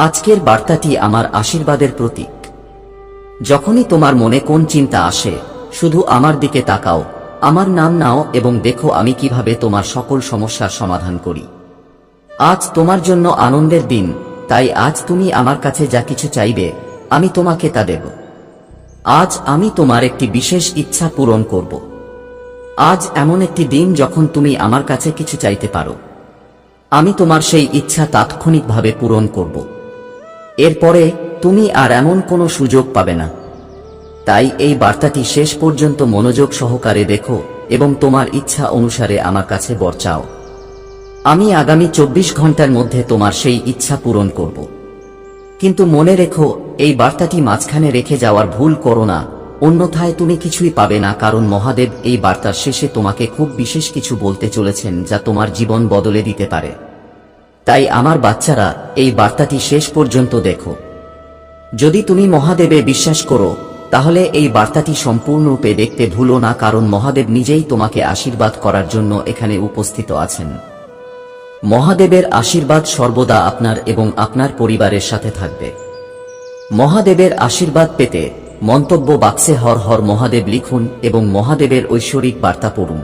আজকের বার্তাটি আমার আশীর্বাদের প্রতীক। যখনই তোমার মনে কোন চিন্তা আসে, শুধু আমার দিকে তাকাও, আমার নাম নাও এবং দেখো আমি কীভাবে তোমার সকল সমস্যার সমাধান করি। আজ তোমার জন্য আনন্দের দিন, তাই আজ তুমি আমার কাছে যা কিছু চাইবে, আমি তোমাকে তা দেব। আজ আমি তোমার একটি বিশেষ ইচ্ছা পূরণ করব। আজ এমন একটি দিন যখন তুমি আমার কাছে কিছু চাইতে পারো। আমি তোমার সেই ইচ্ছা তাৎক্ষণিকভাবে পূরণ করব। এরপরে তুমি আর এমন কোনো সুযোগ পাবে না। তাই এই বার্তাটি শেষ পর্যন্ত মনোযোগ সহকারে দেখো এবং তোমার ইচ্ছা অনুসারে আমার কাছে বর চাও। আমি আগামী চব্বিশ ঘণ্টার মধ্যে তোমার সেই ইচ্ছা পূরণ করব। কিন্তু মনে রেখো, এই বার্তাটি মাঝখানে রেখে যাওয়ার ভুল করো না। অন্যথায় তুমি কিছুই পাবে না, কারণ মহাদেব এই বার্তার শেষে তোমাকে খুব বিশেষ কিছু বলতে চলেছেন যা তোমার জীবন বদলে দিতে পারে। তাই আমার বাচ্চারা, এই বার্তাটি শেষ পর্যন্ত দেখো। যদি তুমি মহাদেবে বিশ্বাস করো, তাহলে এই বার্তাটি সম্পূর্ণরূপে দেখতে ভুলো না, কারণ মহাদেব নিজেই তোমাকে আশীর্বাদ করার জন্য এখানে উপস্থিত আছেন। মহাদেবের আশীর্বাদ সর্বদা আপনার এবং আপনার পরিবারের সাথে থাকবে। মহাদেবের আশীর্বাদ পেতে মন্তব্য বাক্সে হর হর মহাদেব লিখুন এবং মহাদেবের ঐশ্বরিক বার্তা পড়ুন।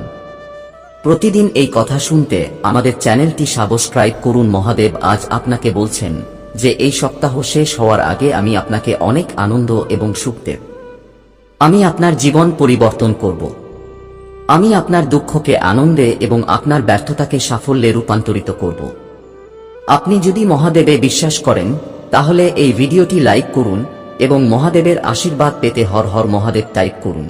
প্রতিদিন এই কথা শুনতে আমাদের চ্যানেলটি সাবস্ক্রাইব করুন। মহাদেব আজ আপনাকে বলছেন যে এই সপ্তাহ শেষ হওয়ার আগে আমি আপনাকে অনেক আনন্দ এবং সুখ দেব আমি আপনার জীবন পরিবর্তন করব। আমি আপনার দুঃখকে আনন্দে এবং আপনার ব্যর্থতাকে সাফল্যে রূপান্তরিত করব। আপনি যদি মহাদেবে বিশ্বাস করেন, তাহলে এই ভিডিওটি লাইক করুন এবং মহাদেবের আশীর্বাদ পেতে হর হর মহাদেব টাইপ করুন।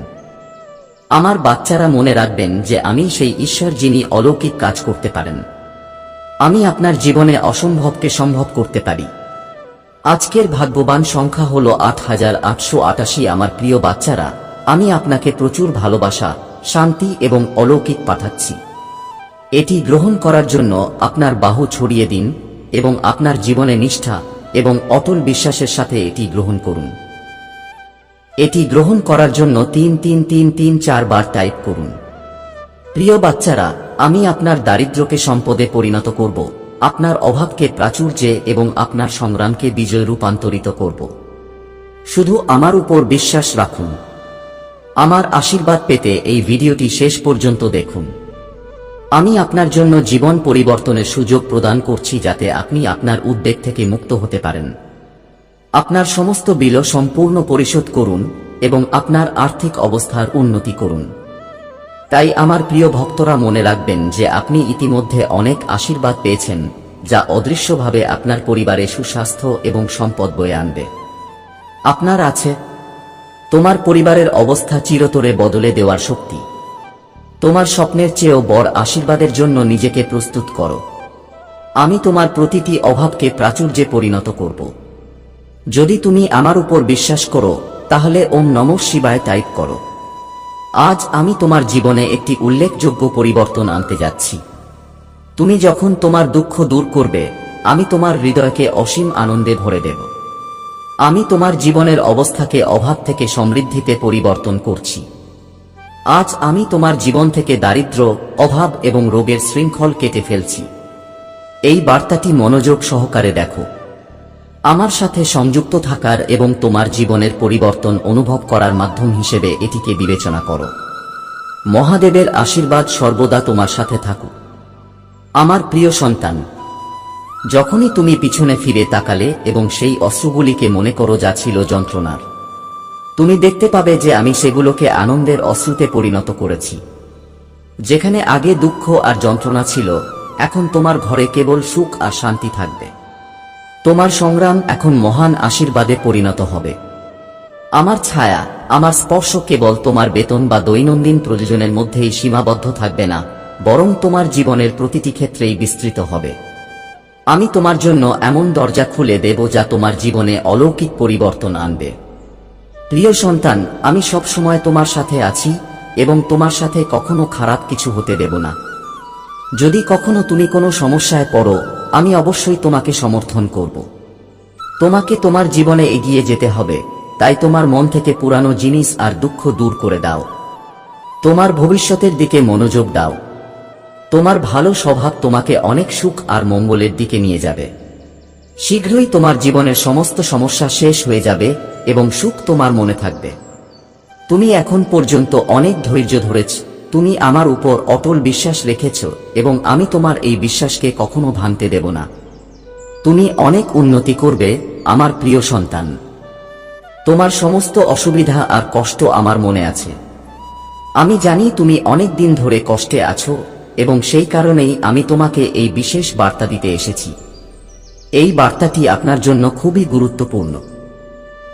আমার বাচ্চারা মনে রাখবেন যে আমি সেই ঈশ্বর যিনি অলৌকিক কাজ করতে পারেন। আমি আপনার জীবনে অসম্ভবকে সম্ভব করতে পারি। আজকের ভাগ্যবান সংখ্যা হল আট হাজার আটশো আটাশি আমার প্রিয় বাচ্চারা, আমি আপনাকে প্রচুর ভালোবাসা, শান্তি এবং অলৌকিক পাঠাচ্ছি। এটি গ্রহণ করার জন্য আপনার বাহু ছড়িয়ে দিন এবং আপনার জীবনে নিষ্ঠা এবং অটল বিশ্বাসের সাথে এটি গ্রহণ করুন। এটি গ্রহণ করার জন্য তিন তিন তিন তিন চারবার টাইপ করুন। প্রিয় বাচ্চারা, আমি আপনার দারিদ্র্যকে সম্পদে পরিণত করব, আপনার অভাবকে প্রাচুর্যে এবং আপনার সংগ্রামকে বিজয় রূপান্তরিত করব। শুধু আমার উপর বিশ্বাস রাখুন। আমার আশীর্বাদ পেতে এই ভিডিওটি শেষ পর্যন্ত দেখুন। আমি আপনার জন্য জীবন পরিবর্তনের সুযোগ প্রদান করছি যাতে আপনি আপনার উদ্বেগ থেকে মুক্ত হতে পারেন। আপনার সমস্ত বিল সম্পূর্ণ পরিশোধ করুন এবং আপনার আর্থিক অবস্থার উন্নতি করুন। তাই আমার প্রিয় ভক্তরা মনে রাখবেন যে আপনি ইতিমধ্যে অনেক আশীর্বাদ পেয়েছেন, যা অদৃশ্যভাবে আপনার পরিবারে সুস্বাস্থ্য এবং সম্পদ বয়ে আনবে। আপনার আছে। তোমার পরিবারের অবস্থা চিরতরে বদলে দেওয়ার শক্তি। তোমার স্বপ্নের চেয়েও বড় আশীর্বাদের জন্য নিজেকে প্রস্তুত করো। আমি তোমার প্রতিটি অভাবকে প্রাচুর্যে পরিণত করব। যদি তুমি আমার উপর বিশ্বাস করো, তাহলে ওম নম শিবায় টাইপ করো। আজ আমি তোমার জীবনে একটি উল্লেখযোগ্য পরিবর্তন আনতে যাচ্ছি। তুমি যখন তোমার দুঃখ দূর করবে, আমি তোমার হৃদয়কে অসীম আনন্দে ভরে দেব। আমি তোমার জীবনের অবস্থাকে অভাব থেকে সমৃদ্ধিতে পরিবর্তন করছি। আজ আমি তোমার জীবন থেকে দারিদ্র্য অভাব এবং রোগের শৃঙ্খল কেটে ফেলছি। এই বার্তাটি মনোযোগ সহকারে দেখো। আমার সাথে সংযুক্ত থাকার এবং তোমার জীবনের পরিবর্তন অনুভব করার মাধ্যম হিসেবে এটিকে বিবেচনা করো। মহাদেবের আশীর্বাদ সর্বদা তোমার সাথে থাকুক। আমার প্রিয় সন্তান, যখনই তুমি পিছনে ফিরে তাকালে এবং সেই অশ্রুগুলিকে মনে করো যা ছিল যন্ত্রণার, তুমি দেখতে পাবে যে আমি সেগুলোকে আনন্দের অশ্রুতে পরিণত করেছি। যেখানে আগে দুঃখ আর যন্ত্রণা ছিল, এখন তোমার ঘরে কেবল সুখ আর শান্তি থাকবে। তোমার সংগ্রাম এখন মহান আশীর্বাদে পরিণত হবে। আমার ছায়া, আমার স্পর্শ কেবল তোমার বেতন বা দৈনন্দিন প্রয়োজনের মধ্যেই সীমাবদ্ধ থাকবে না, বরং তোমার জীবনের প্রতিটি ক্ষেত্রেই বিস্তৃত হবে। আমি তোমার জন্য এমন দরজা খুলে দেব যা তোমার জীবনে অলৌকিক পরিবর্তন আনবে। প্রিয় সন্তান, আমি সব সময় তোমার সাথে আছি এবং তোমার সাথে কখনো খারাপ কিছু হতে দেব না। যদি কখনো তুমি কোনো সমস্যায় পড়ো আমি অবশ্যই তোমাকে সমর্থন করব। তোমাকে তোমার জীবনে এগিয়ে যেতে হবে, তাই তোমার মন থেকে পুরানো জিনিস আর দুঃখ দূর করে দাও। তোমার ভবিষ্যতের দিকে মনোযোগ দাও। তোমার ভালো স্বভাব তোমাকে অনেক সুখ আর মঙ্গলের দিকে নিয়ে যাবে। শীঘ্রই তোমার জীবনের সমস্ত সমস্যা শেষ হয়ে যাবে এবং সুখ তোমার মনে থাকবে। তুমি এখন পর্যন্ত অনেক ধৈর্য ধরেছ তুমি আমার উপর অটল বিশ্বাস রেখেছ এবং আমি তোমার এই বিশ্বাসকে কখনো ভাঙতে দেব না। তুমি অনেক উন্নতি করবে, আমার প্রিয় সন্তান। তোমার সমস্ত অসুবিধা আর কষ্ট আমার মনে আছে। আমি জানি তুমি অনেক দিন ধরে কষ্টে আছো এবং সেই কারণেই আমি তোমাকে এই বিশেষ বার্তা দিতে এসেছি। এই বার্তাটি আপনার জন্য খুবই গুরুত্বপূর্ণ।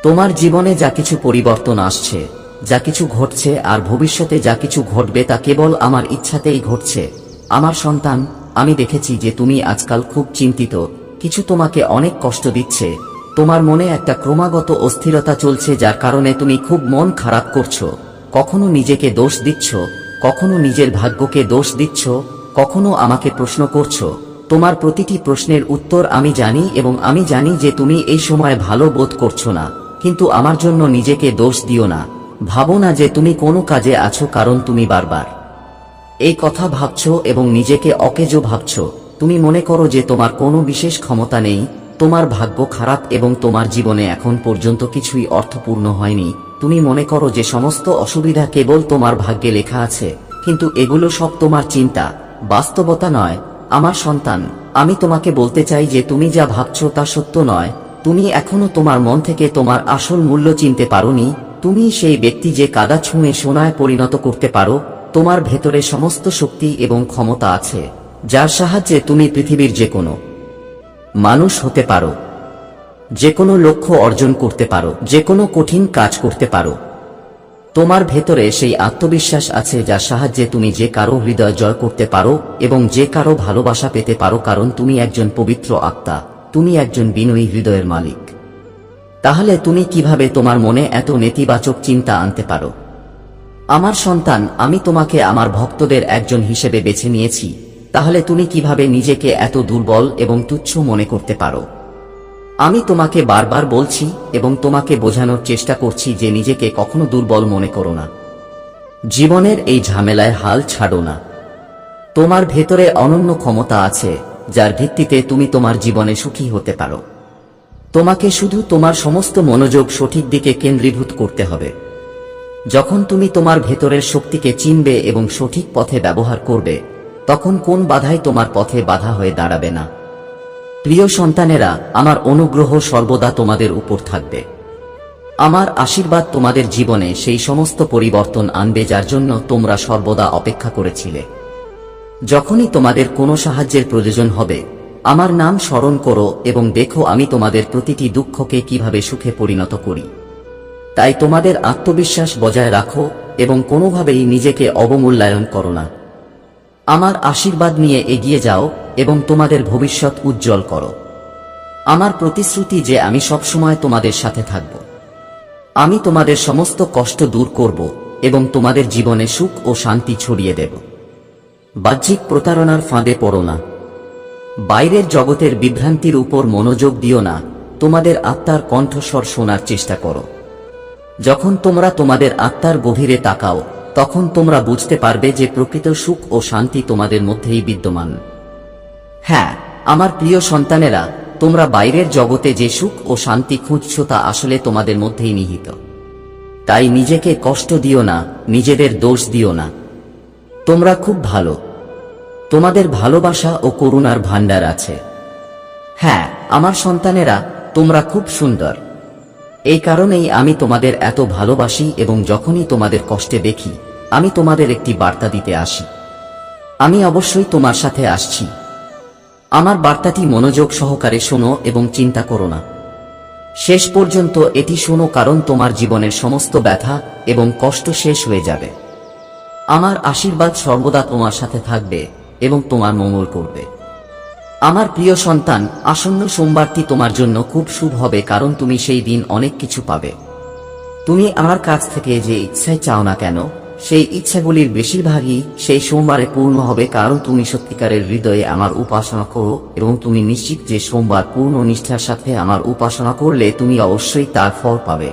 তোমার জীবনে যা কিছু পরিবর্তন আসছে যা কিছু ঘটছে আর ভবিষ্যতে যা কিছু ঘটবে তা কেবল আমার ইচ্ছাতেই ঘটছে। আমার সন্তান, আমি দেখেছি যে তুমি আজকাল খুব চিন্তিত। কিছু তোমাকে অনেক কষ্ট দিচ্ছে। তোমার মনে একটা ক্রমাগত অস্থিরতা চলছে যার কারণে তুমি খুব মন খারাপ করছ। কখনো নিজেকে দোষ দিচ্ছ? কখনো নিজের ভাগ্যকে দোষ দিচ্ছ? কখনো আমাকে প্রশ্ন করছ? তোমার প্রতিটি প্রশ্নের উত্তর আমি জানি এবং আমি জানি যে তুমি এই সময় ভালো বোধ করছ না। কিন্তু আমার জন্য নিজেকে দোষ দিও না। ভাবো না যে তুমি কোনো কাজে আছো, কারণ তুমি বারবার। এই কথা ভাবছ এবং নিজেকে অকেজো ভাবছ। তুমি মনে করো যে তোমার কোনো বিশেষ ক্ষমতা নেই, তোমার ভাগ্য খারাপ এবং তোমার জীবনে এখন পর্যন্ত কিছুই অর্থপূর্ণ হয়নি। তুমি মনে করো যে সমস্ত অসুবিধা কেবল তোমার ভাগ্যে লেখা আছে, কিন্তু এগুলো সব তোমার চিন্তা। বাস্তবতা নয়, আমার সন্তান, আমি তোমাকে বলতে চাই যে তুমি যা ভাবছ তা সত্য নয়। তুমি এখনও তোমার মন থেকে তোমার আসল মূল্য চিনতে পারোনি তুমি সেই ব্যক্তি যে কাদা ছুঁয়ে সোনায় পরিণত করতে পারো, তোমার ভেতরে সমস্ত শক্তি এবং ক্ষমতা আছে, যার সাহায্যে তুমি পৃথিবীর যে কোনো মানুষ হতে পারো যে কোনো লক্ষ্য অর্জন করতে পারো যে কোনো কঠিন কাজ করতে পারো। তোমার ভেতরে সেই আত্মবিশ্বাস আছে যার সাহায্যে তুমি যে কারও হৃদয় জয় করতে পারো এবং যে কারও ভালোবাসা পেতে পারো, কারণ তুমি একজন পবিত্র আত্মা, তুমি একজন বিনয়ী হৃদয়ের মালিক। তাহলে তুমি কীভাবে তোমার মনে এত নেতিবাচক চিন্তা আনতে পারো? আমার সন্তান, আমি তোমাকে আমার ভক্তদের একজন হিসেবে বেছে নিয়েছি। তাহলে তুমি কীভাবে নিজেকে এত দুর্বল এবং তুচ্ছ মনে করতে পারো? আমি তোমাকে বারবার বলছি এবং তোমাকে বোঝানোর চেষ্টা করছি যে নিজেকে কখনো দুর্বল মনে করো না। জীবনের এই ঝামেলায় হাল ছাড়ো না। তোমার ভেতরে অনন্য ক্ষমতা আছে, যার ভিত্তিতে তুমি তোমার জীবনে সুখী হতে পারো। তোমাকে শুধু তোমার সমস্ত মনোযোগ সঠিক দিকে কেন্দ্রীভূত করতে হবে। যখন তুমি তোমার ভেতরের শক্তিকে চিনবে এবং সঠিক পথে ব্যবহার করবে, তখন কোন বাধাই তোমার পথে বাধা হয়ে দাঁড়াবে না। প্রিয় সন্তানেরা, আমার অনুগ্রহ সর্বদা তোমাদের উপর থাকবে। আমার আশীর্বাদ তোমাদের জীবনে সেই সমস্ত পরিবর্তন আনবে যার জন্য তোমরা সর্বদা অপেক্ষা করেছিলে। যখনই তোমাদের কোনো সাহায্যের প্রয়োজন হবে আমার নাম স্মরণ করো এবং দেখো আমি তোমাদের প্রতিটি দুঃখকে কীভাবে সুখে পরিণত করি। তাই তোমাদের আত্মবিশ্বাস বজায় রাখো এবং কোনোভাবেই নিজেকে অবমূল্যায়ন করো না। আমার আশীর্বাদ নিয়ে এগিয়ে যাও এবং তোমাদের ভবিষ্যৎ উজ্জ্বল করো। আমার প্রতিশ্রুতি যে আমি সবসময় তোমাদের সাথে থাকব। আমি তোমাদের সমস্ত কষ্ট দূর করব এবং তোমাদের জীবনে সুখ ও শান্তি ছড়িয়ে দেব। বাহ্যিক প্রতারণার ফাঁদে পড়ো না। বাইরের জগতের বিভ্রান্তির উপর মনোযোগ দিও না, তোমাদের আত্মার কণ্ঠস্বর শোনার চেষ্টা করো। যখন তোমরা তোমাদের আত্মার গভীরে তাকাও, তখন তোমরা বুঝতে পারবে যে প্রকৃত সুখ ও শান্তি তোমাদের মধ্যেই বিদ্যমান। হ্যাঁ আমার প্রিয় সন্তানেরা, তোমরা বাইরের জগতে যে সুখ ও শান্তি খুঁজছ তা আসলে তোমাদের মধ্যেই নিহিত। তাই নিজেকে কষ্ট দিও না, নিজেদের দোষ দিও না। তোমরা খুব ভালো। তোমাদের ভালোবাসা ও করুণার ভাণ্ডার আছে। হ্যাঁ আমার সন্তানেরা, তোমরা খুব সুন্দর। এই কারণেই আমি তোমাদের এত ভালোবাসি এবং যখনই তোমাদের কষ্টে দেখি, আমি তোমাদের একটি বার্তা দিতে আসি। আমি অবশ্যই তোমার সাথে আসছি। আমার বার্তাটি মনোযোগ সহকারে শোনো এবং চিন্তা করো না। শেষ পর্যন্ত এটি শোনো কারণ তোমার জীবনের সমস্ত ব্যথা এবং কষ্ট শেষ হয়ে যাবে। আমার আশীর্বাদ সর্বদা তোমার সাথে থাকবে। এবং তোমার মঙ্গল করবে। আমার প্রিয় সন্তান, আসন্ন সোমবারটি তোমার জন্য খুব শুভ হবে কারণ তুমি সেই দিন অনেক কিছু পাবে। তুমি আমার কাছ থেকে যে ইচ্ছাই চাও না কেন, সেই ইচ্ছাগুলির বেশিরভাগই সেই সোমবারে পূর্ণ হবে কারণ তুমি সত্যিকারের হৃদয়ে আমার উপাসনা করো এবং তুমি নিশ্চিত যে সোমবার পূর্ণ নিষ্ঠার সাথে আমার উপাসনা করলে তুমি অবশ্যই তার ফল পাবে।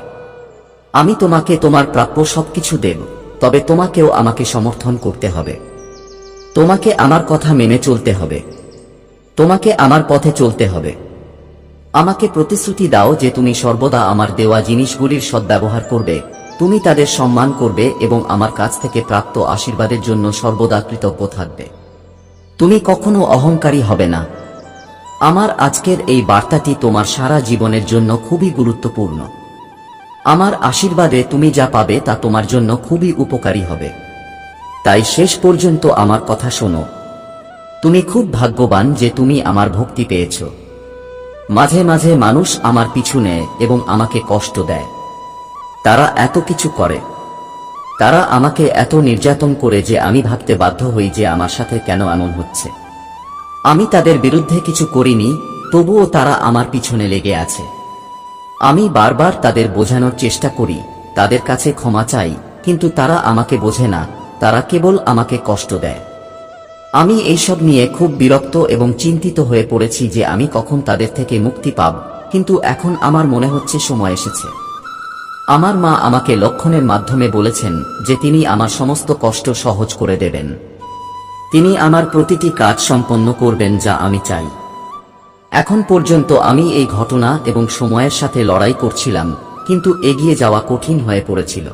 আমি তোমাকে তোমার প্রাপ্য সবকিছু দেব, তবে তোমাকেও আমাকে সমর্থন করতে হবে। তোমাকে আমার কথা মেনে চলতে হবে। তোমাকে আমার পথে চলতে হবে। আমাকে প্রতিশ্রুতি দাও যে তুমি সর্বদা আমার দেওয়া জিনিসগুলির সদ্ব্যবহার করবে, তুমি তাদের সম্মান করবে এবং আমার কাছ থেকে প্রাপ্ত আশীর্বাদের জন্য সর্বদা কৃতজ্ঞ থাকবে। তুমি কখনো অহংকারী হবে না। আমার আজকের এই বার্তাটি তোমার সারা জীবনের জন্য খুবই গুরুত্বপূর্ণ। আমার আশীর্বাদে তুমি যা পাবে তা তোমার জন্য খুবই উপকারী হবে। তাই শেষ পর্যন্ত আমার কথা শোনো। তুমি খুব ভাগ্যবান যে তুমি আমার ভক্তি পেয়েছ। মাঝে মাঝে মানুষ আমার পিছু নেয় এবং আমাকে কষ্ট দেয়। তারা এত কিছু করে। তারা আমাকে এত নির্যাতন করে যে আমি ভাবতে বাধ্য হই যে আমার সাথে কেন এমন হচ্ছে। আমি তাদের বিরুদ্ধে কিছু করিনি, তবুও তারা আমার পিছনে লেগে আছে। আমি বারবার তাদের বোঝানোর চেষ্টা করি, তাদের কাছে ক্ষমা চাই, কিন্তু তারা আমাকে বোঝে না। তারা কেবল আমাকে কষ্ট দেয়। আমি এইসব নিয়ে খুব বিরক্ত এবং চিন্তিত হয়ে পড়েছি যে আমি কখন তাদের থেকে মুক্তি পাব, কিন্তু এখন আমার মনে হচ্ছে সময় এসেছে। আমার মা আমাকে লক্ষণের মাধ্যমে বলেছেন যে তিনি আমার সমস্ত কষ্ট সহজ করে দেবেন। তিনি আমার প্রতিটি কাজ সম্পন্ন করবেন যা আমি চাই। এখন পর্যন্ত আমি এই ঘটনা এবং সময়ের সাথে লড়াই করছিলাম, কিন্তু এগিয়ে যাওয়া কঠিন হয়ে পড়েছিল।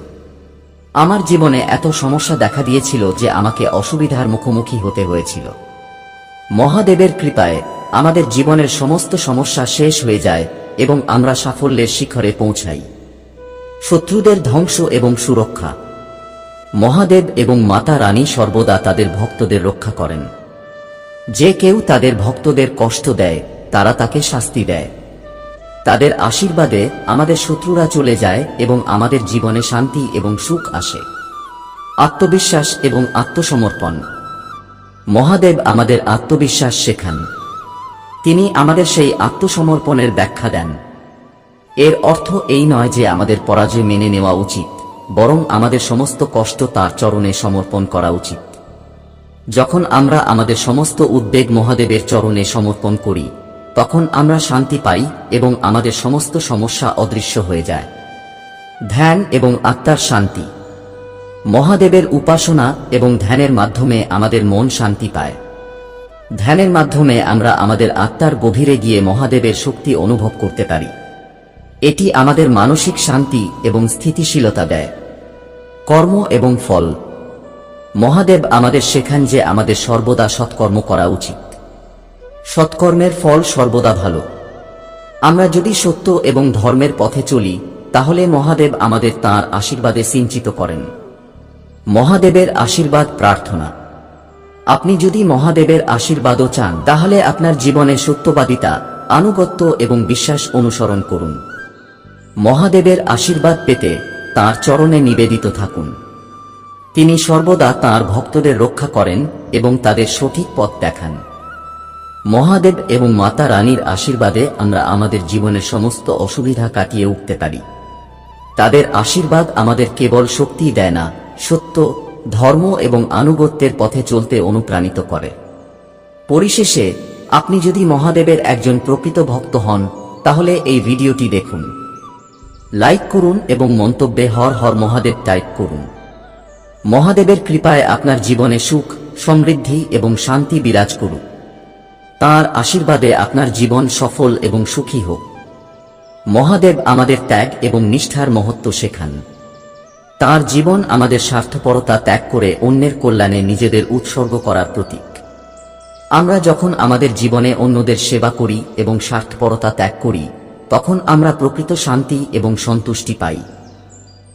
আমার জীবনে এত সমস্যা দেখা দিয়েছিল যে আমাকে অসুবিধার মুখোমুখি হতে হয়েছিল। মহাদেবের কৃপায় আমাদের জীবনের সমস্ত সমস্যা শেষ হয়ে যায় এবং আমরা সাফল্যের শিখরে পৌঁছাই। শত্রুদের ধ্বংস এবং সুরক্ষা। মহাদেব এবং মাতা রানী সর্বদা তাদের ভক্তদের রক্ষা করেন। যে কেউ তাদের ভক্তদের কষ্ট দেয়, তারা তাকে শাস্তি দেয়। তাদের আশীর্বাদে আমাদের শত্রুরা চলে যায় এবং আমাদের জীবনে শান্তি এবং সুখ আসে। আত্মবিশ্বাস এবং আত্মসমর্পণ। মহাদেব আমাদের আত্মবিশ্বাস শেখান। তিনি আমাদের সেই আত্মসমর্পণের ব্যাখ্যা দেন। এর অর্থ এই নয় যে আমাদের পরাজয় মেনে নেওয়া উচিত, বরং আমাদের সমস্ত কষ্ট তার চরণে সমর্পণ করা উচিত। যখন আমরা আমাদের সমস্ত উদ্বেগ মহাদেবের চরণে সমর্পণ করি তখন আমরা শান্তি পাই এবং আমাদের সমস্ত সমস্যা অদৃশ্য হয়ে যায়। ধ্যান এবং আত্মার শান্তি। মহাদেবের উপাসনা এবং ধ্যানের মাধ্যমে আমাদের মন শান্তি পায়। ধ্যানের মাধ্যমে আমরা আমাদের আত্মার গভীরে গিয়ে মহাদেবের শক্তি অনুভব করতে পারি। এটি আমাদের মানসিক শান্তি এবং স্থিতিশীলতা দেয়। কর্ম এবং ফল। মহাদেব আমাদের শেখান যে আমাদের সর্বদা সৎকর্ম করা উচিত। সৎকর্মের ফল সর্বদা ভালো। আমরা যদি সত্য এবং ধর্মের পথে চলি, তাহলে মহাদেব আমাদের তাঁর আশীর্বাদে সিঞ্চিত করেন। মহাদেবের আশীর্বাদ প্রার্থনা। আপনি যদি মহাদেবের আশীর্বাদও চান, তাহলে আপনার জীবনে সত্যবাদিতা, আনুগত্য এবং বিশ্বাস অনুসরণ করুন। মহাদেবের আশীর্বাদ পেতে তাঁর চরণে নিবেদিত থাকুন। তিনি সর্বদা তাঁর ভক্তদের রক্ষা করেন এবং তাদের সঠিক পথ দেখান। মহাদেব এবং মাতা রানীর আশীর্বাদে আমরা আমাদের জীবনের সমস্ত অসুবিধা কাটিয়ে উঠতে পারি। তাদের আশীর্বাদ আমাদের কেবল শক্তি দেয় না, সত্য, ধর্ম এবং আনুগত্যের পথে চলতে অনুপ্রাণিত করে। পরিশেষে, আপনি যদি মহাদেবের একজন প্রকৃত ভক্ত হন, তাহলে এই ভিডিওটি দেখুন। লাইক করুন এবং মন্তব্যে হর হর মহাদেব টাইপ করুন। মহাদেবের কৃপায় আপনার জীবনে সুখ, সমৃদ্ধি এবং শান্তি বিরাজ করুক। তাঁর আশীর্বাদে আপনার জীবন সফল এবং সুখী হোক। মহাদেব আমাদের ত্যাগ এবং নিষ্ঠার মহত্ব শেখান। তার জীবন আমাদের স্বার্থপরতা ত্যাগ করে অন্যের কল্যাণে নিজেদের উৎসর্গ করার প্রতীক। আমরা যখন আমাদের জীবনে অন্যদের সেবা করি এবং স্বার্থপরতা ত্যাগ করি, তখন আমরা প্রকৃত শান্তি এবং সন্তুষ্টি পাই।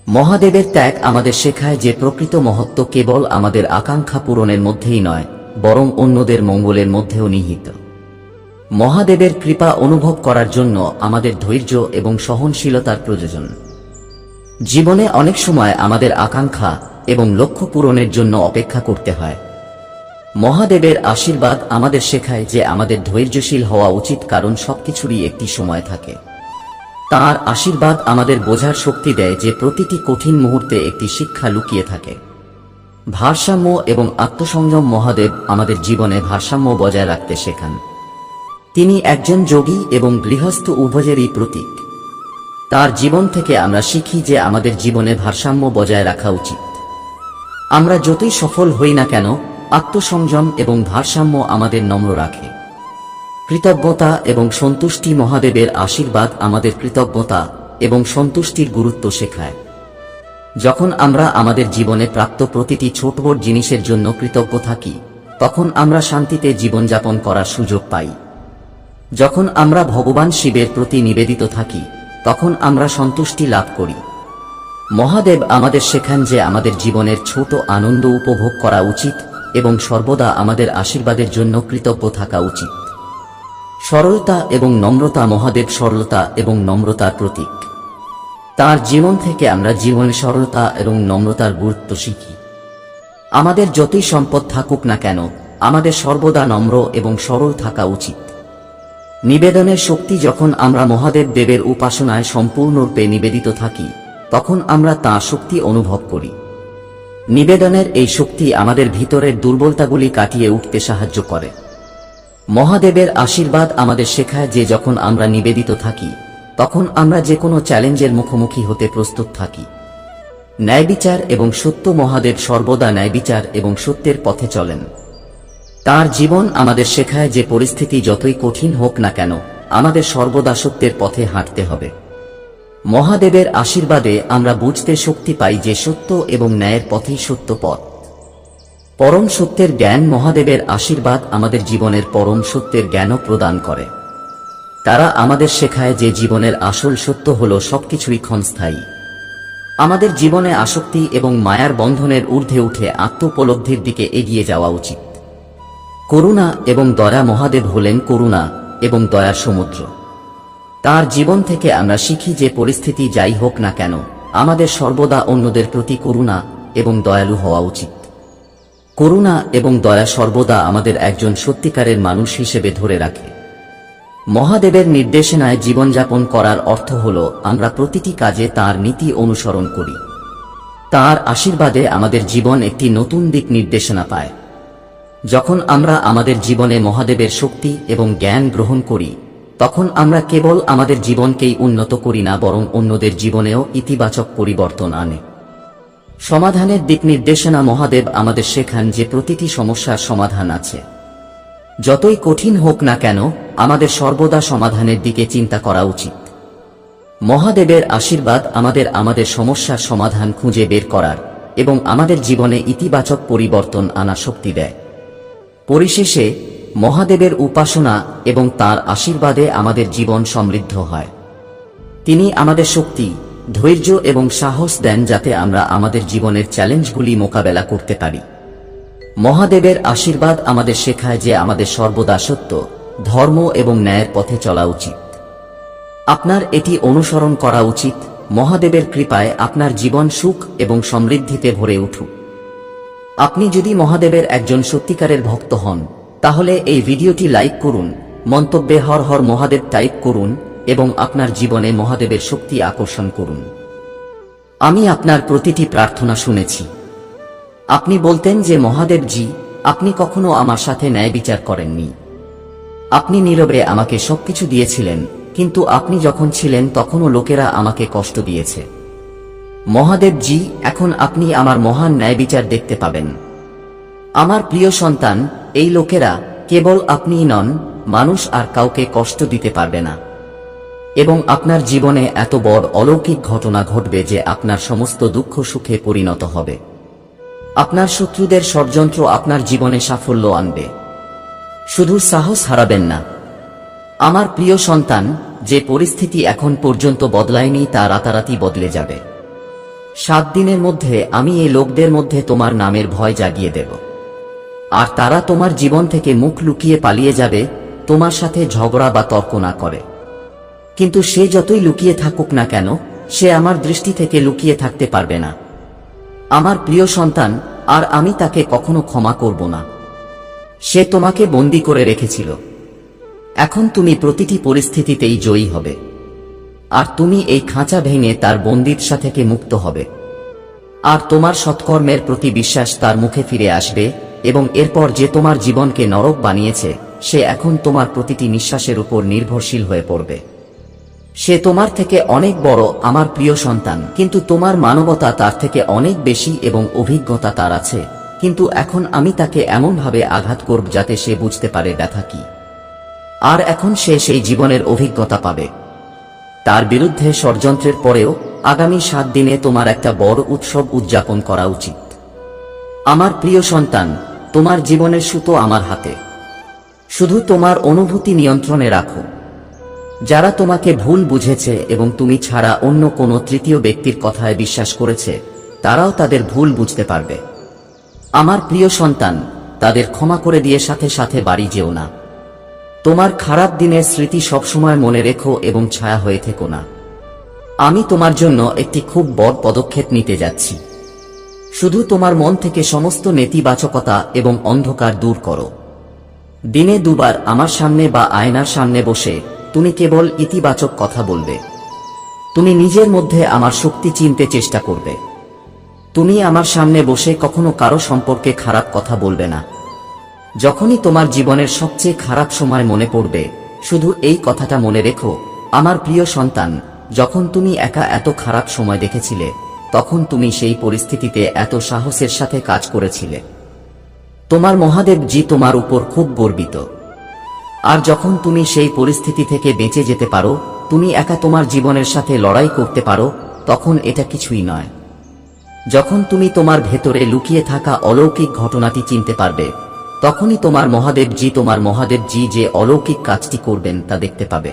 মহাদেবের ত্যাগ আমাদের শেখায় যে প্রকৃত মহত্ব কেবল আমাদের আকাঙ্ক্ষা পূরণের মধ্যেই নয় বরং অন্যদের মঙ্গলের মধ্যেও নিহিত। মহাদেবের কৃপা অনুভব করার জন্য আমাদের ধৈর্য এবং সহনশীলতার প্রয়োজন। জীবনে অনেক সময় আমাদের আকাঙ্ক্ষা এবং লক্ষ্য পূরণের জন্য অপেক্ষা করতে হয়। মহাদেবের আশীর্বাদ আমাদের শেখায় যে আমাদের ধৈর্যশীল হওয়া উচিত কারণ সবকিছুরই একটি সময় থাকে। তার আশীর্বাদ আমাদের বোঝার শক্তি দেয় যে প্রতিটি কঠিন মুহূর্তে একটি শিক্ষা লুকিয়ে থাকে। ভারসাম্য এবং আত্মসংযম মহাদেব আমাদের জীবনে ভারসাম্য বজায় রাখতে শেখান। তিনি একজন যোগী এবং গৃহস্থ উভয়েরই প্রতীক। তার জীবন থেকে আমরা শিখি যে আমাদের জীবনে ভারসাম্য বজায় রাখা উচিত। আমরা যতই সফল হই না কেন, আত্মসংযম এবং ভারসাম্য আমাদের নম্র রাখে। কৃতজ্ঞতা এবং সন্তুষ্টি মহাদেবের আশীর্বাদ আমাদের কৃতজ্ঞতা এবং সন্তুষ্টির গুরুত্ব শেখায়। যখন আমরা আমাদের জীবনে প্রাপ্ত প্রতিটি ছোট বড় জিনিসের জন্য কৃতজ্ঞ থাকি, তখন আমরা শান্তিতে জীবনযাপন করার সুযোগ পাই। যখন আমরা ভগবান শিবের প্রতি নিবেদিত থাকি, তখন আমরা সন্তুষ্টি লাভ করি। মহাদেব আমাদের শেখান যে আমাদের জীবনের ছোট আনন্দ উপভোগ করা উচিত এবং সর্বদা আমাদের আশীর্বাদের জন্য কৃতজ্ঞ থাকা উচিত। সরলতা এবং নম্রতা মহাদেব সরলতা এবং নম্রতার প্রতীক। তার জীবন থেকে আমরা জীবনে সরলতা এবং নম্রতার গুরুত্ব শিখি। আমাদের যতই সম্পদ থাকুক না কেন, আমাদের সর্বদা নম্র এবং সরল থাকা উচিত। নিবেদনের শক্তি যখন আমরা মহাদেব দেবের উপাসনায় সম্পূর্ণরূপে নিবেদিত থাকি, তখন আমরা তা শক্তি অনুভব করি। নিবেদনের এই শক্তি আমাদের ভিতরের দুর্বলতাগুলি কাটিয়ে উঠতে সাহায্য করে। মহাদেবের আশীর্বাদ আমাদের শেখায় যে যখন আমরা নিবেদিত থাকি তখন আমরা যে কোনো চ্যালেঞ্জের মুখোমুখি হতে প্রস্তুত থাকি। ন্যায়বিচার এবং সত্য মহাদেব সর্বদা ন্যায়বিচার এবং সত্যের পথে চলেন। তার জীবন আমাদের শেখায় যে পরিস্থিতি যতই কঠিন হোক না কেন, আমাদের সর্বদা সত্যের পথে হাঁটতে হবে। মহাদেবের আশীর্বাদে আমরা বুঝতে শক্তি পাই যে সত্য এবং ন্যায়ের পথেই সত্য পথ। পরম সত্যের জ্ঞান মহাদেবের আশীর্বাদ আমাদের জীবনের পরম সত্যের জ্ঞানও প্রদান করে। তারা আমাদের শেখায় যে জীবনের আসল সত্য হল সবকিছুই ক্ষণস্থায়ী। আমাদের জীবনে আসক্তি এবং মায়ার বন্ধনের ঊর্ধ্বে উঠে আত্মোপলব্ধির দিকে এগিয়ে যাওয়া উচিত। করুণা এবং দয়া মহাদেব হলেন করুণা এবং দয়ার সমুদ্র। তার জীবন থেকে আমরা শিখি যে পরিস্থিতি যাই হোক না কেন, আমাদের সর্বদা অন্যদের প্রতি করুণা এবং দয়ালু হওয়া উচিত। করুণা এবং দয়া সর্বদা আমাদের একজন সত্যিকারের মানুষ হিসেবে ধরে রাখে। মহাদেবের নির্দেশনায় জীবনযাপন করার অর্থ হল, আমরা প্রতিটি কাজে তার নীতি অনুসরণ করি। তার আশীর্বাদে আমাদের জীবন একটি নতুন দিক নির্দেশনা পায়। যখন আমরা আমাদের জীবনে মহাদেবের শক্তি এবং জ্ঞান গ্রহণ করি, তখন আমরা কেবল আমাদের জীবনকেই উন্নত করি না, বরং অন্যদের জীবনেও ইতিবাচক পরিবর্তন আনে। সমাধানের দিক নির্দেশনা মহাদেব আমাদের শেখান যে প্রতিটি সমস্যার সমাধান আছে। যতই কঠিন হোক না কেন, আমাদের সর্বদা সমাধানের দিকে চিন্তা করা উচিত। মহাদেবের আশীর্বাদ আমাদের আমাদের সমস্যার সমাধান খুঁজে বের করার এবং আমাদের জীবনে ইতিবাচক পরিবর্তন আনা শক্তি দেয়। পরিশেষে, মহাদেবের উপাসনা এবং তার আশীর্বাদে আমাদের জীবন সমৃদ্ধ হয়। তিনি আমাদের শক্তি, ধৈর্য এবং সাহস দেন যাতে আমরা আমাদের জীবনের চ্যালেঞ্জগুলি মোকাবেলা করতে পারি। মহাদেবের আশীর্বাদ আমাদের শেখায় যে আমাদের সর্বদা সত্য, ধর্ম এবং ন্যায়ের পথে চলা উচিত। আপনার এটি অনুসরণ করা উচিত, মহাদেবের কৃপায় আপনার জীবন সুখ এবং সমৃদ্ধিতে ভরে উঠুক। আপনি যদি মহাদেবের একজন সত্যিকারের ভক্ত হন, তাহলে এই ভিডিওটি লাইক করুন, মন্তব্যে হর হর মহাদেব টাইপ করুন এবং আপনার জীবনে মহাদেবের শক্তি আকর্ষণ করুন। আমি আপনার প্রতিটি প্রার্থনা শুনেছি। আপনি বলতেন যে মহাদেবজি আপনি কখনো আমার সাথে ন্যায় বিচার করেননি। আপনি নীরবে আমাকে সবকিছু দিয়েছিলেন, কিন্তু আপনি যখন ছিলেন তখনও লোকেরা আমাকে কষ্ট দিয়েছে। মহাদেবজি এখন আপনি আমার মহান ন্যায় বিচার দেখতে পাবেন। আমার প্রিয় সন্তান, এই লোকেরা কেবল আপনিই নন, মানুষ আর কাউকে কষ্ট দিতে পারবে না। এবং আপনার জীবনে এত বড় অলৌকিক ঘটনা ঘটবে যে আপনার সমস্ত দুঃখ সুখে পরিণত হবে। আপনার শত্রুদের ষড়যন্ত্র আপনার জীবনে সাফল্য আনবে। শুধু সাহস হারাবেন না। আমার প্রিয় সন্তান, যে পরিস্থিতি এখন পর্যন্ত বদলায়নি তা রাতারাতি বদলে যাবে। সাত দিনের মধ্যে আমি এই লোকদের মধ্যে তোমার নামের ভয় জাগিয়ে দেব। আর তারা তোমার জীবন থেকে মুখ লুকিয়ে পালিয়ে যাবে, তোমার সাথে ঝগড়া বা তর্ক না করে। কিন্তু সে যতই লুকিয়ে থাকুক না কেন, সে আমার দৃষ্টি থেকে লুকিয়ে থাকতে পারবে না। আমার প্রিয় সন্তান, আর আমি তাকে কখনো ক্ষমা করব না। সে তোমাকে বন্দি করে রেখেছিল। এখন তুমি প্রতিটি পরিস্থিতিতেই জয়ী হবে। আর তুমি এই খাঁচা ভেঙে তার বন্দিদশা থেকে মুক্ত হবে। আর তোমার সৎকর্মের প্রতি বিশ্বাস তার মুখে ফিরে আসবে, এবং এরপর যে তোমার জীবনকে নরক বানিয়েছে, সে এখন তোমার প্রতিটি নিঃশ্বাসের উপর নির্ভরশীল হয়ে পড়বে। সে তোমার থেকে অনেক বড়, আমার প্রিয় সন্তান। কিন্তু তোমার মানবতা তার থেকে অনেক বেশি এবং অভিজ্ঞতা তার আছে। কিন্তু এখন আমি তাকে এমনভাবে আঘাত করব যাতে সে বুঝতে পারে ব্যথা কি। আর এখন সে সেই জীবনের অভিজ্ঞতা পাবে। তার বিরুদ্ধে ষড়যন্ত্রের পরেও আগামী সাত দিনে তোমার একটা বড় উৎসব উদযাপন করা উচিত। আমার প্রিয় সন্তান, তোমার জীবনের সুতো আমার হাতে। শুধু তোমার অনুভূতি নিয়ন্ত্রণে রাখো। যারা তোমাকে ভুল বুঝেছে এবং তুমি ছাড়া অন্য কোনো তৃতীয় ব্যক্তির কথায় বিশ্বাস করেছে, তারাও তাদের ভুল বুঝতে পারবে। আমার প্রিয় সন্তান, তাদের ক্ষমা করে দিয়ে সাথে সাথে বাড়ি যেও না। তোমার খারাপ দিনের স্মৃতি সবসময় মনে রেখো এবং ছায়া হয়ে থেকো না। আমি তোমার জন্য একটি খুব বড় পদক্ষেপ নিতে যাচ্ছি। শুধু তোমার মন থেকে সমস্ত নেতিবাচকতা এবং অন্ধকার দূর করো। দিনে দুবার আমার সামনে বা আয়নার সামনে বসে তুমি কেবল ইতিবাচক কথা বলবে। তুমি নিজের মধ্যে আমার শক্তি চিনতে চেষ্টা করবে। তুমি আমার সামনে বসে কখনো কারও সম্পর্কে খারাপ কথা বলবে না। যখনই তোমার জীবনের সবচেয়ে খারাপ সময় মনে পড়বে, শুধু এই কথাটা মনে রেখো, আমার প্রিয় সন্তান, যখন তুমি একা এত খারাপ সময় দেখেছিলে, তখন তুমি সেই পরিস্থিতিতে এত সাহসের সাথে কাজ করেছিলে। তোমার মহাদেব জি তোমার উপর খুব গর্বিত। আর যখন তুমি সেই পরিস্থিতি থেকে বেঁচে যেতে পারো, তুমি একা তোমার জীবনের সাথে লড়াই করতে পারো, তখন এটা কিছুই নয়। যখন তুমি তোমার ভেতরে লুকিয়ে থাকা অলৌকিক ঘটনাটি চিনতে পারবে, তখনই তোমার মহাদেবজি তোমার মহাদেবজি যে অলৌকিক কাজটি করবেন তা দেখতে পাবে।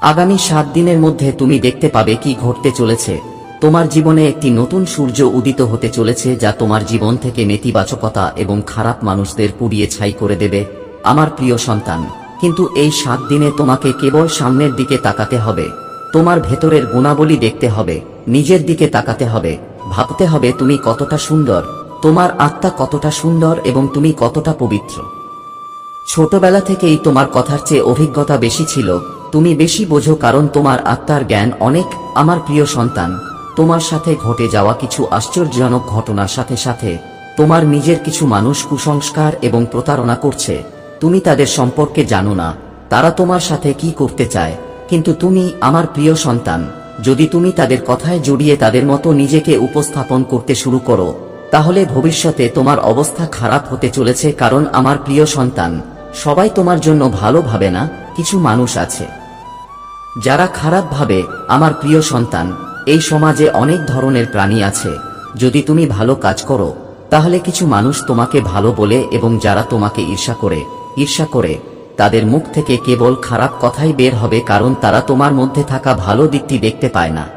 আগামী সাত দিনের মধ্যে তুমি দেখতে পাবে কি ঘটতে চলেছে। তোমার জীবনে একটি নতুন সূর্য উদিত হতে চলেছে যা তোমার জীবন থেকে নেতিবাচকতা এবং খারাপ মানুষদের পুড়িয়ে ছাই করে দেবে। আমার প্রিয় সন্তান, কিন্তু এই সাত দিনে তোমাকে কেবল সামনের দিকে তাকাতে হবে। তোমার ভেতরের গুণাবলী দেখতে হবে, নিজের দিকে তাকাতে হবে। ভাবতে হবে তুমি কতটা সুন্দর, তোমার আত্মা কতটা সুন্দর এবং তুমি কতটা পবিত্র। ছোটবেলা থেকেই তোমার কথার চেয়ে অভিজ্ঞতা বেশি ছিল। তুমি বেশি বোঝো কারণ তোমার আত্মার জ্ঞান অনেক, আমার প্রিয় সন্তান, তোমার সাথে ঘটে যাওয়া কিছু আশ্চর্যজনক ঘটনার সাথে সাথে, তোমার নিজের কিছু মানুষ কুসংস্কার এবং প্রতারণা করছে। তুমি তাদের সম্পর্কে জানো না, তারা তোমার সাথে কি করতে চায়, কিন্তু তুমি আমার প্রিয় সন্তান, যদি তুমি তাদের কথায় জড়িয়ে তাদের মতো নিজেকে উপস্থাপন করতে শুরু করো, তাহলে ভবিষ্যতে তোমার অবস্থা খারাপ হতে চলেছে কারণ আমার প্রিয় সন্তান, সবাই তোমার জন্য ভালো ভাবে না, কিছু মানুষ আছে। যারা খারাপ ভাবে, আমার প্রিয় সন্তান, এই সমাজে অনেক ধরনের প্রাণী আছে, যদি তুমি ভালো কাজ করো, তাহলে কিছু মানুষ তোমাকে ভালো বলে এবং যারা তোমাকে ঈর্ষা করে ঈর্ষা করে। তাদের মুখ থেকে কেবল খারাপ কথাই বের হবে কারণ তারা তোমার মধ্যে থাকা ভালো দিকটি দেখতে পায় না।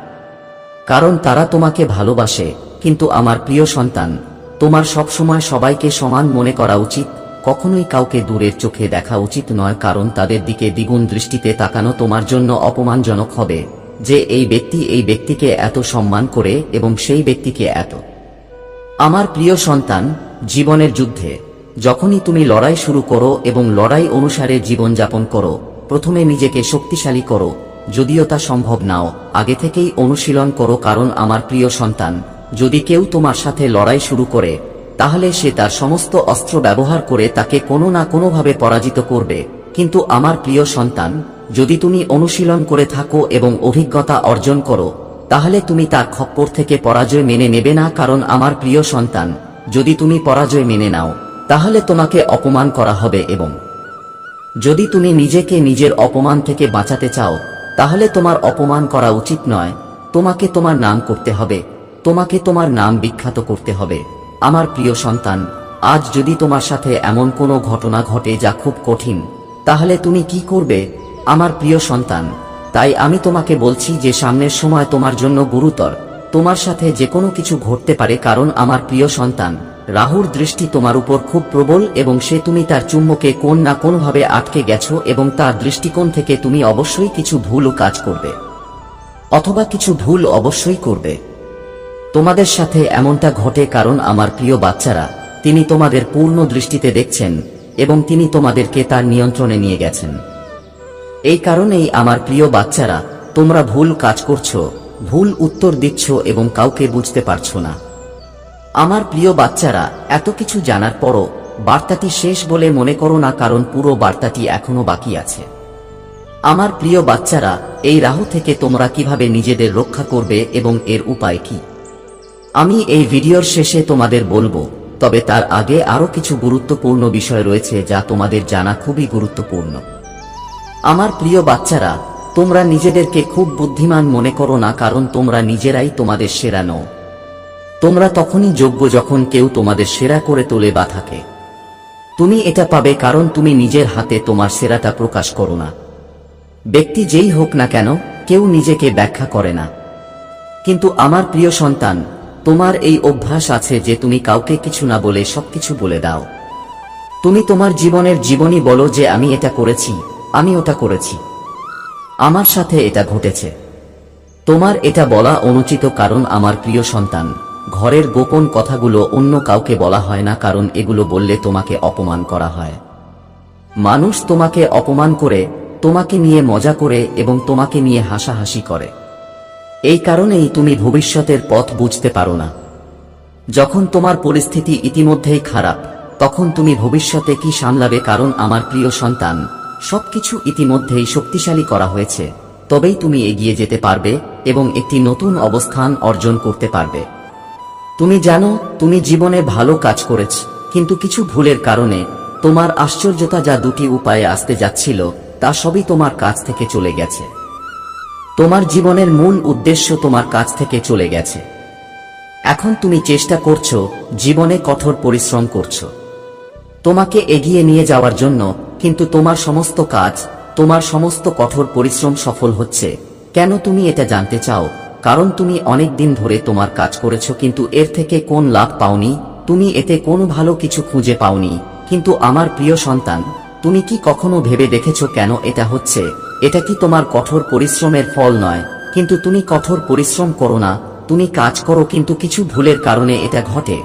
কারণ তারা তোমাকে ভালোবাসে, কিন্তু আমার প্রিয় সন্তান, তোমার সবসময় সবাইকে সমান মনে করা উচিত, কখনোই কাউকে দূরের চোখে দেখা উচিত নয় কারণ তাদের দিকে দ্বিগুণ দৃষ্টিতে তাকানো তোমার জন্য অপমানজনক হবে, যে এই ব্যক্তি এই ব্যক্তিকে এত সম্মান করে এবং সেই ব্যক্তিকে এত। আমার প্রিয় সন্তান, জীবনের যুদ্ধে যখনই তুমি লড়াই শুরু করো এবং লড়াই অনুসারে জীবনযাপন করো, প্রথমে নিজেকে শক্তিশালী করো, যদিও তা সম্ভব নাও, আগে থেকেই অনুশীলন করো কারণ আমার প্রিয় সন্তান, যদি কেউ তোমার সাথে লড়াই শুরু করে, তাহলে সে তার সমস্ত অস্ত্র ব্যবহার করে তাকে কোনো না কোনোভাবে পরাজিত করবে। কিন্তু আমার প্রিয় সন্তান, যদি তুমি অনুশীলন করে থাকো এবং অভিজ্ঞতা অর্জন করো, তাহলে তুমি তার খপ্পর থেকে পরাজয় মেনে নেবে না কারণ আমার প্রিয় সন্তান, যদি তুমি পরাজয় মেনে নাও। তাহলে তোমাকে অপমান করা হবে এবং যদি তুমি নিজেকে নিজের অপমান থেকে বাঁচাতে চাও, তাহলে তোমার অপমান করা উচিত নয়। তোমাকে তোমার নাম করতে হবে। তোমাকে তোমার নাম বিখ্যাত করতে হবে। আমার প্রিয় সন্তান, আজ যদি তোমার সাথে এমন কোনো ঘটনা ঘটে যা খুব কঠিন, তাহলে তুমি কি করবে? আমার প্রিয় সন্তান, তাই আমি তোমাকে বলছি যে সামনের সময় তোমার জন্য গুরুতর। তোমার সাথে যে কোনো কিছু ঘটতে পারে কারণ আমার প্রিয় সন্তান। রাহুর দৃষ্টি তোমার উপর খুব প্রবল এবং সে তুমি তার চুম্বকে কোন না কোনভাবে আটকে গেছো এবং তার দৃষ্টিকোণ থেকে তুমি অবশ্যই কিছু ভুলও কাজ করবে। অথবা কিছু ভুল অবশ্যই করবে। তোমাদের সাথে এমনটা ঘটে কারণ আমার প্রিয় বাচ্চারা, তিনি তোমাদের পূর্ণ দৃষ্টিতে দেখছেন এবং তিনি তোমাদেরকে তার নিয়ন্ত্রণে নিয়ে গেছেন। এই কারণেই আমার প্রিয় বাচ্চারা, তোমরা ভুল কাজ করছ, ভুল উত্তর দিচ্ছ এবং কাউকে বুঝতে পারছ না। আমার প্রিয় বাচ্চারা, এত কিছু জানার পরও বার্তাটি শেষ বলে মনে করো না কারণ পুরো বার্তাটি এখনও বাকি আছে। আমার প্রিয় বাচ্চারা, এই রাহু থেকে তোমরা কীভাবে নিজেদের রক্ষা করবে এবং এর উপায় কি? আমি এই ভিডিওর শেষে তোমাদের বলব, তবে তার আগে আরও কিছু গুরুত্বপূর্ণ বিষয় রয়েছে যা তোমাদের জানা খুবই গুরুত্বপূর্ণ। আমার প্রিয় বাচ্চারা, তোমরা নিজেদেরকে খুব বুদ্ধিমান মনে করো না কারণ তোমরা নিজেরাই তোমাদের সেরা নও। তোমরা তখনই যোগ্য যখন কেউ তোমাদের সেরা করে তোলে বা থাকে। তুমি এটা পাবে কারণ তুমি নিজের হাতে তোমার সেরাটা প্রকাশ করো না। ব্যক্তি যেই হোক না কেন, কেউ নিজেকে ব্যাখ্যা করে না। কিন্তু আমার প্রিয় সন্তান, তোমার এই অভ্যাস আছে যে তুমি কাউকে কিছু না বলে সবকিছু বলে দাও। তুমি তোমার জীবনের জীবনী বলো যে আমি এটা করেছি, আমি ওটা করেছি। আমার সাথে এটা ঘটেছে। তোমার এটা বলা অনুচিত কারণ আমার প্রিয় সন্তান। ঘরের গোপন কথাগুলো অন্য কাউকে বলা হয় না, কারণ এগুলো বললে তোমাকে অপমান করা হয়। মানুষ তোমাকে অপমান করে, তোমাকে নিয়ে মজা করে এবং তোমাকে নিয়ে হাসাহাসি করে। এই কারণেই তুমি ভবিষ্যতের পথ বুঝতে পারো না। যখন তোমার পরিস্থিতি ইতিমধ্যেই খারাপ, তখন তুমি ভবিষ্যতে কি সামলাবে, কারণ আমার প্রিয় সন্তান, সবকিছু ইতিমধ্যেই শক্তিশালী করা হয়েছে, তবেই তুমি এগিয়ে যেতে পারবে এবং একটি নতুন অবস্থান অর্জন করতে পারবে। তুমি জানো, তুমি জীবনে ভালো কাজ করেছ, কিন্তু কিছু ভুলের কারণে তোমার আশ্চর্যতা যা দুটি উপায়ে আসতে যাচ্ছিল, তা সবই তোমার কাছ থেকে চলে গেছে। তোমার জীবনের মূল উদ্দেশ্য তোমার কাছ থেকে চলে গেছে। এখন তুমি চেষ্টা করছ, জীবনে কঠোর পরিশ্রম করছ। তোমাকে এগিয়ে নিয়ে যাওয়ার জন্য, কিন্তু তোমার সমস্ত কাজ, তোমার সমস্ত কঠোর পরিশ্রম সফল হচ্ছে। কেন তুমি এটা জানতে চাও? কারণ তুমি অনেক দিন ধরে তোমার কাজ করেছ, কিন্তু এর থেকে কোন লাভ পাওনি? তুমি এতে কোনো ভালো কিছু খুঁজে পাওনি। কিন্তু আমার প্রিয় সন্তান, তুমি কি কখনো ভেবে দেখেছ কেন এটা হচ্ছে? এটা কি তোমার কঠোর পরিশ্রমের ফল নয়? কিন্তু তুমি কঠোর পরিশ্রম করো না, তুমি কাজ করো, কিন্তু কিছু ভুলের কারণে এটা ঘটে।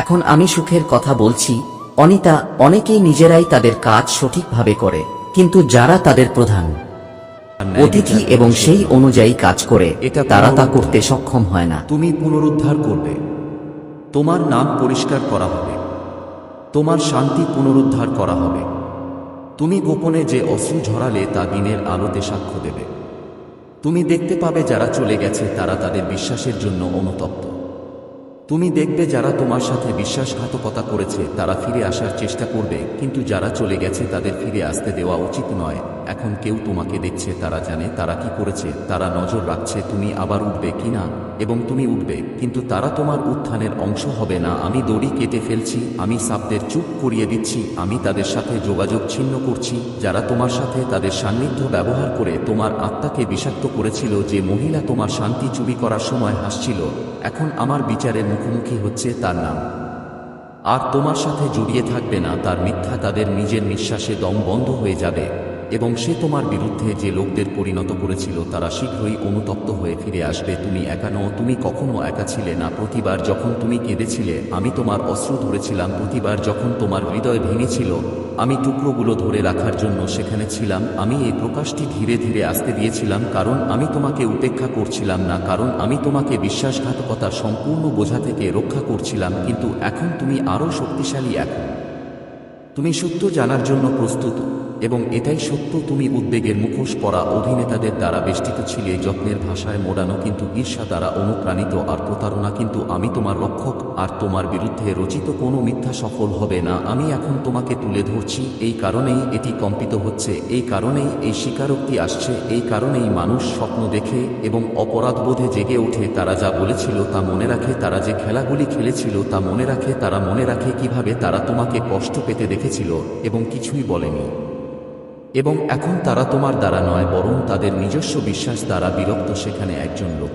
এখন আমি সুখের কথা বলছি, অনিতা, অনেকেই নিজেরাই তাদের কাজ সঠিকভাবে করে, কিন্তু যারা তাদের প্রধান অতিথি এবং সেই অনুযায়ী কাজ করে এটা তারা তা করতে সক্ষম হয় না। তুমি পুনরুদ্ধার করবে। তোমার নাম পরিষ্কার করা হবে। তোমার শান্তি পুনরুদ্ধার করা হবে। তুমি গোপনে যে অশ্রু ঝরালে তা দিনের আলোতে সাক্ষ্য দেবে। তুমি দেখতে পাবে যারা চলে গেছে তারা তাদের বিশ্বাসের জন্য অনুতপ্ত। তুমি দেখবে যারা তোমার সাথে বিশ্বাসঘাতকতা করেছে তারা ফিরে আসার চেষ্টা করবে কিন্তু যারা চলে গেছে তাদের ফিরে আসতে দেওয়া উচিত নয়। এখন কেউ তোমাকে দেখছে, তারা জানে তারা কি করেছে, তারা নজর রাখছে তুমি আবার উঠবে কিনা এবং তুমি উঠবে, কিন্তু তারা তোমার উত্থানের অংশ হবে না। আমি দড়ি কেটে ফেলছি, আমি সাপদের চুপ করিয়ে দিচ্ছি, আমি তাদের সাথে যোগাযোগ ছিন্ন করছি, যারা তোমার সাথে তাদের সান্নিধ্য ব্যবহার করে তোমার আত্মাকে বিষাক্ত করেছিল, যে মহিলা তোমার শান্তি চুরি করার সময় হাসছিল, এখন আমার বিচারের মুখোমুখি হচ্ছে তার নাম। আর তোমার সাথে জড়িয়ে থাকবে না, তার মিথ্যা তাদের নিজের নিঃশ্বাসে দম বন্ধ হয়ে যাবে। এবং সে তোমার বিরুদ্ধে যে লোকদের পরিণত করেছিল, তারা শীঘ্রই অনুতপ্ত হয়ে ফিরে আসবে। তুমি একা নও, তুমি কখনো একা ছিলে না। প্রতিবার যখন তুমি কেঁদেছিলে, আমি তোমার অস্ত্র ধরেছিলাম। প্রতিবার যখন তোমার হৃদয় ভেঙেছিল, আমি টুকরোগুলো ধরে রাখার জন্য সেখানে ছিলাম। আমি এই প্রকাশটি ধীরে ধীরে আসতে দিয়েছিলাম, কারণ আমি তোমাকে উপেক্ষা করছিলাম না, কারণ আমি তোমাকে বিশ্বাসঘাতকতা সম্পূর্ণ বোঝা থেকে রক্ষা করছিলাম। কিন্তু এখন তুমি আরও শক্তিশালী এখন। তুমি সত্য জানার জন্য প্রস্তুত। এবং এটাই সত্য, তুমি উদ্বেগের মুখোশ পরা অভিনেতাদের দ্বারা বেষ্টিত ছিলে, যত্নের ভাষায় মোড়ানো কিন্তু ঈর্ষা দ্বারা অনুপ্রাণিত আর প্রতারণা কিন্তু আমি তোমার রক্ষক, আর তোমার বিরুদ্ধে রচিত কোনো মিথ্যা সফল হবে না। আমি এখন তোমাকে তুলে ধরছি, এই কারণেই এটি কম্পিত হচ্ছে, এই কারণেই এই স্বীকারোক্তি আসছে, এই কারণেই মানুষ স্বপ্ন দেখে এবং অপরাধবোধে জেগে ওঠে, তারা যা বলেছিল তা মনে রাখে, তারা যে খেলাগুলি খেলেছিল তা মনে রাখে, তারা মনে রাখে কীভাবে তারা তোমাকে কষ্ট পেতে দেখেছিল, এবং কিছুই বলেনি। এবং এখন তারা তোমার দ্বারা নয়, বরং তাদের নিজস্ব বিশ্বাস দ্বারা বিরক্ত সেখানে একজন লোক।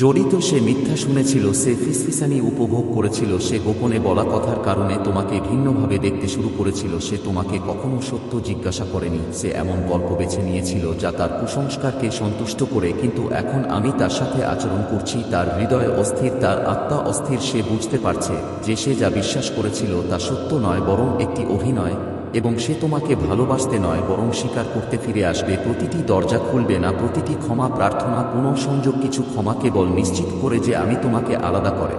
জড়িত সে মিথ্যা শুনেছিল, সে ফিসফিসানি উপভোগ করেছিল, সে গোপনে বলা কথার কারণে তোমাকে ভিন্নভাবে দেখতে শুরু করেছিল, সে তোমাকে কখনো সত্য জিজ্ঞাসা করেনি, সে এমন গল্প বেছে নিয়েছিল যা তার কুসংস্কারকে সন্তুষ্ট করে, কিন্তু এখন আমি তার সাথে আচরণ করছি, তার হৃদয় অস্থির, তার আত্মা অস্থির, সে বুঝতে পারছে যে সে যা বিশ্বাস করেছিল তা সত্য নয়, বরং একটি অভিনয়। এবং সে তোমাকে ভালোবাসতে নয়, বরং স্বীকার করতে ফিরে আসবে। প্রতিটি দরজা খুলবে না, প্রতিটি ক্ষমা প্রার্থনা, পুনঃসংযোগ কিছু ক্ষমা কেবল নিশ্চিত করে যে আমি তোমাকে আলাদা করে।